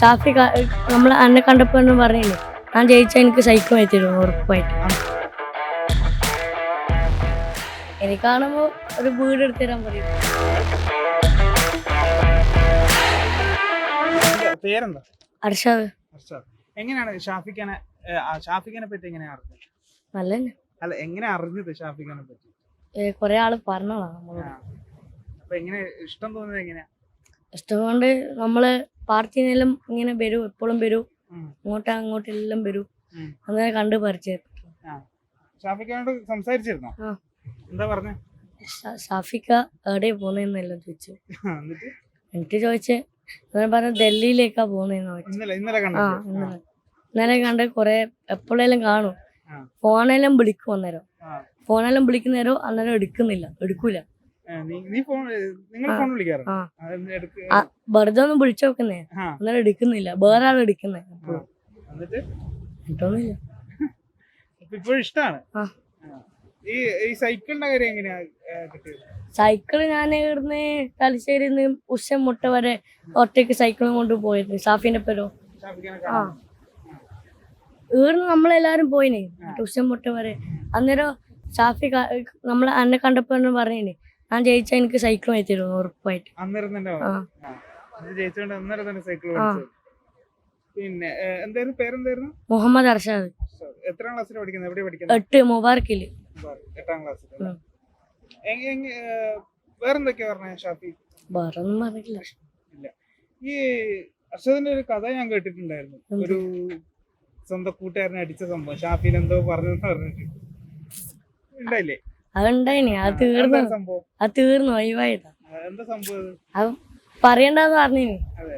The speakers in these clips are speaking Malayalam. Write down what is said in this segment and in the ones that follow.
ഷാഫി നമ്മൾ എന്നെ കണ്ടപ്പോ എന്ന് പറഞ്ഞില്ലേ ഞാൻ ജയിച്ചാൽ എനിക്ക് സൈക്കിൾ വാങ്ങിത്തരും ഉറപ്പായിട്ട്. എനിക്ക് കാണുമ്പോ ഒരു വീട് എടുത്തു തരാൻ പറയും. പേരെന്താ? എങ്ങനെയാണ് ഷാഫിഖാനെ ഷാഫിഖാനെ പറ്റി എങ്ങനെയാ അറിഞ്ഞത്? നല്ല അല്ല എങ്ങനെ അറിഞ്ഞത് ഷാഫിഖാനെ പറ്റി? കൊറേ ആൾ പറഞ്ഞോളാം നമ്മളോട്. ആ. അപ്പൊ എങ്ങനെ ഇഷ്ടം തോന്നുന്നത് എങ്ങനെയാ? ഇഷ്ടം കൊണ്ട് നമ്മൾ പാർട്ടിനെല്ലാം ഇങ്ങനെ വരും എപ്പോഴും വരും. അങ്ങോട്ട് അങ്ങോട്ടും അങ്ങോട്ടെല്ലാം വരും. അങ്ങനെ കണ്ട് പരിചയം ആ. ഷാഫിഖാനോട് സംസാരിച്ചിരുന്നോ. എന്താ പറഞ്ഞ? ഷാഫിക്ക എവിടെ പോകുന്നതെന്നെല്ലാം ചോദിച്ചു. എന്നിട്ട്? ചോദിച്ചേ ഞാൻ പറഞ്ഞു ഡൽഹിയിലേക്കാ പോകുന്നതെന്ന് ചോദിച്ചു. ഇന്നലെ കണ്ട് കൊറേ എപ്പോഴെല്ലാം കാണും. ഫോണെല്ലാം വിളിക്കും അന്നേരം. ഫോണെല്ലാം വിളിക്കുന്നേരം അന്നേരം എടുക്കുന്നില്ല എടുക്കൂല. നീ ഫോൺ നിങ്ങൾ ഫോൺ വിളിക്കാറുണ്ട്. വെറുതെ ഒന്ന് വിളിച്ചു നോക്കുന്നേ. അന്നേരം എടുക്കുന്നില്ല. വേറെ ആൾ എടുക്കുന്നേ. എന്നിട്ട്? ഇപ്പോഴും ഇഷ്ടമാണ് ആ. ഈ ഈ സൈക്കിളിന്റെ കാര്യം എങ്ങനെയാ കിട്ടിയത്? സൈക്കിൾ ഞാൻ ഇവിടുന്ന് തലശ്ശേരി ഉച്ച മുട്ട വരെ ഒറ്റയ്ക്ക് സൈക്കിളും കൊണ്ട് പോയത്. സാഫിന്റെ പേരോ ഇവിടുന്ന് നമ്മളെല്ലാരും പോയിനെ. ഉച്ച മുട്ട വരെ. അന്നേരം സാഫി നമ്മളെ അന്നെ കണ്ടപ്പോ പറഞ്ഞില്ലേ ഞാൻ ജയിച്ചാൽ എനിക്ക് സൈക്കിൾ വാങ്ങിത്തരും ഉറപ്പായിട്ട്. അന്നേരം തന്നെ ആ. ആ. അത് ജയിച്ചോണ്ട് അന്നേരം തന്നെ സൈക്കിൾ ആ. ഓടിച്ചത് പിന്നെ ഏ, എന്തായിരുന്നു? പേരെന്തായിരുന്നു? മുഹമ്മദ് അർഷാദ്. എത്രാം ക്ലാസ്സിൽ പഠിക്കുന്നത്? എവിടെ പഠിക്കുന്നത്? എട്ട് മുബാർക്കിൽ എട്ടാം ക്ലാസ്സിൽ. വേറെന്തൊക്കെയാ പറഞ്ഞ ഷാഫി? പറഞ്ഞില്ല ഇല്ല. ഈ അർഷദിന്റെ ഒരു കഥ ഞാൻ കേട്ടിട്ടുണ്ടായിരുന്നു? ഒരു സ്വന്തം കൂട്ടുകാരനെ അടിച്ച സംഭവം. ഷാഫിൻ എന്തോ പറഞ്ഞു പറഞ്ഞിട്ട്. ഉണ്ടായില്ലേ? അതുണ്ടായിനി അത് തീർന്നു അത് തീർന്നു സംഭവം അത്? പറയണ്ടെന്ന് പറഞ്ഞിനി. അതെ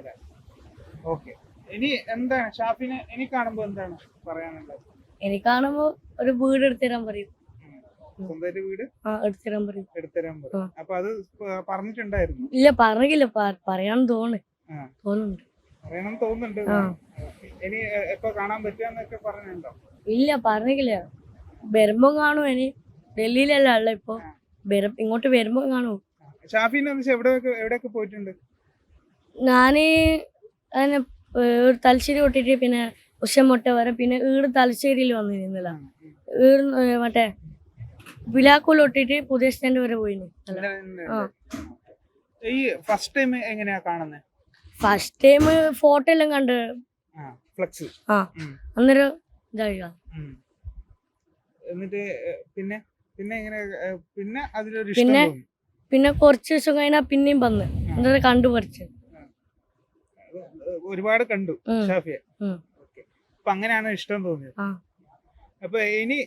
ഇനി എന്താണ് ഷാഫിനെ ഇനി കാണുമ്പോ എന്താണ് പറയാനുള്ളത്? എനിക്കാണുമ്പോ ഒരു വീട് പറയും. സ്വന്തമായിട്ട് വീട്? പറയും. എടുത്തരാൻ. പറയും. അപ്പൊ അത് പറഞ്ഞിട്ടുണ്ടായിരുന്നു? ഇല്ല പറഞ്ഞില്ല. പറയാൻ തോന്നു. തോന്നുന്നുണ്ട്. പറയണം തോന്നുന്നുണ്ട്. ഇനി എപ്പോ കാണാൻ പറഞ്ഞിട്ടുണ്ടോ? ഇല്ല പറഞ്ഞില്ല. വരുമ്പോ കാണും ഇനി. ഡൽഹിയിലല്ല ഉള്ള ഇപ്പൊ? വരും ഇങ്ങോട്ട് വരുമ്പോ കാണൂ ഷാഫിനെ എവിടെയൊക്കെ എവിടെയൊക്കെ പോയിട്ടുണ്ട്? ഞാൻ ഒരു തലശ്ശേരി കൊട്ടിട്ട് പിന്നെ ഉഷമുട്ട വരെ പിന്നെ ഈട് തലശ്ശേരിയിൽ വന്നിരുന്നില്ല ഈട് മറ്റേ വിലാക്കൂൽ ഒട്ടിട്ട് പുതിയ സ്റ്റാൻഡ് വരെ പോയിന്. ആ. ഈ ഫസ്റ്റ് ടൈം എങ്ങനെയാ കാണുന്നത് ഫസ്റ്റ് ടൈം ഫോട്ടോ എല്ലാം കണ്ട്. ഫ്ലക്സ്. ആ. അന്നേരം ഇതായി എന്നിട്ട് പിന്നെ? പിന്നെ ഇങ്ങനെ പിന്നെ അതിലൊരു പിന്നെ? പിന്നെ കുറച്ച് ദിവസം കഴിഞ്ഞാ പിന്നെയും വന്ന്. എന്നിട്ട് കണ്ടു പറിച്ച് ഒരുപാട് കണ്ടു ഷാഫിയ. അപ്പൊ അങ്ങനെയാണ് ഇഷ്ടം തോന്നിയത്. അപ്പൊ ഇനി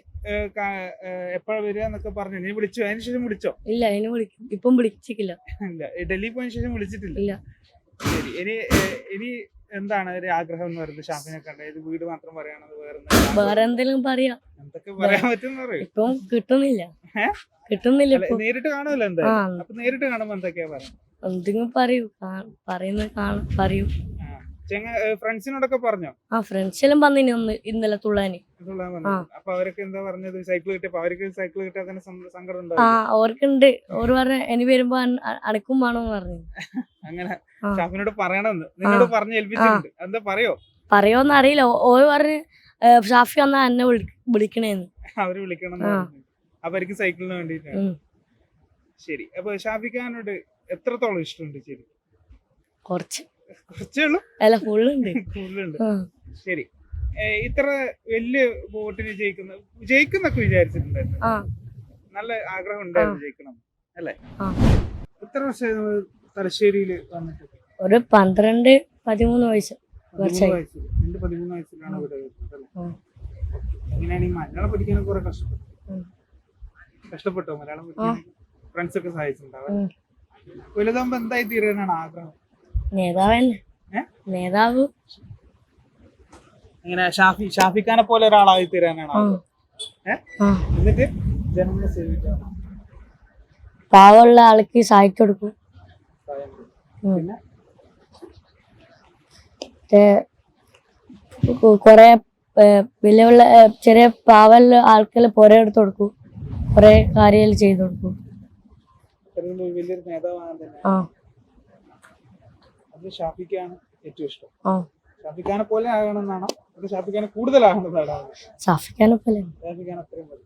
എപ്പോഴാ വരിക എന്നൊക്കെ പറഞ്ഞു. ഇനി വിളിച്ചു. അതിന് ശേഷം വിളിച്ചോ? ഇല്ല അതിന് വിളിക്കും. ഇപ്പം വിളിച്ചിട്ടില്ല. ഇല്ല. ഡൽഹി പോയതിനു ശേഷം വിളിച്ചിട്ടില്ല. ശരി. ഇനി ഇനി എന്താണ് ഒരു ആഗ്രഹം എന്ന് പറയുന്നത്? ഷാഫിനെ കണ്ട ഇത് വീട് മാത്രം പറയാണത് വേറെ എന്തെങ്കിലും പറയാം. എന്തൊക്കെ പറയാൻ പറ്റും ഇപ്പം കിട്ടുന്നില്ല. കിട്ടുന്നില്ല നേരിട്ട് കാണുമല്ലോ എന്താ അപ്പൊ നേരിട്ട് കാണുമ്പോ എന്തൊക്കെയാ പറയാം? എന്തെങ്കിലും പറയൂ. പറയുന്നത് കാണും പറയൂ. ഫ്രണ്ട്സിനോടൊക്കെ പറഞ്ഞോ? ആ ഫ്രണ്ട്സ് എല്ലാം പറഞ്ഞു ഒന്ന് ഇന്നലെ തുള്ളാന്. അപ്പൊ അവരൊക്കെ എന്താ പറഞ്ഞത്? സൈക്കിൾ കിട്ടിയപ്പോ അവർക്ക് സൈക്കിൾ സം- സങ്കടം ആ അവർക്കുണ്ട്. ഓർ പറഞ്ഞ ഇനി വരുമ്പോ അടക്കും അനക്കും വേണമെന്ന് പറഞ്ഞു. അങ്ങനെ. ഷാഫിനോട് പറയണമെന്ന്. നിന്നോട് പറഞ്ഞ് ഏൽപ്പിച്ചിട്ടുണ്ട്. എന്താ പറയോ പറയോന്ന് അറിയില്ല. ഓര് പറഞ്ഞ് ഷാഫി വന്നാ എന്നെ വിളിക്കണേന്ന്. അവർ വിളിക്കണം. അപ്പൊ അവർക്ക് സൈക്കിളിന് വേണ്ടിട്ട് ശരി. അപ്പൊ ഷാഫി ഖാനോട് എത്രത്തോളം ഇഷ്ടമുണ്ട് ശരി? കുറച്ച്. കുറച്ചേ ഉള്ളൂ? അല്ല ഫുള്ളുണ്ട്. ശരി. ഇത്ര വലിയ ബോട്ടിന് ജയിക്കുന്ന ജയിക്കുന്നൊക്കെ വിചാരിച്ചിട്ടുണ്ടായിരുന്നു. നല്ല ആഗ്രഹം ഉണ്ടായിരുന്നു ജയിക്കണം അല്ലേ? ഇത്ര എത്ര വർഷം തലശ്ശേരിയിൽ വന്നിട്ട്? ഒരു പന്ത്രണ്ട് പതിമൂന്ന് വയസ്സ് കുറച്ചായി. കഷ്ടപ്പെട്ടു. മലയാളം ഫ്രണ്ട്സ് ഒക്കെ സഹായിച്ചിട്ടുണ്ടാവും. വലുതാകുമ്പോ എന്തായി തീരാനാണ് ആഗ്രഹം? നേതാവന്നെ ഏ? നേതാവ്. ഇങ്ങനെ ഷാഫി ഷാഫിഖാനെ പോലെ ഒരാളായി തീരാനാണ് എന്നിട്ട് ജനങ്ങളെ സേവിക്കാൻ പാവമുള്ള ആൾക്ക് സഹായിച്ചു കൊടുക്കും. പിന്നെ? കുറെ ഏ, വലിയ വലിയ ചെറിയ പാവല്ല ആൾക്കാർ പുര എടുത്തു കൊടുക്കും. കുറെ കാര്യങ്ങൾ ചെയ്തു കൊടുക്കും. ഷാഫിക്കാനെ വലിയൊരു നേതാവാകാൻ തന്നെ. ആ. അത് ഷാഫിക്കാണ് ഏറ്റവും ഇഷ്ടം. ആ. ഷാഫിക്കാനെ പോലെ ആകണമെന്നാണോ? ഷാഫിക്കാനെ കൂടുതലാകണമെന്നാണ് ഷാഫിക്കാനെ പോലെ. ഷാഫിക്കാനെ അത്രയും മതി.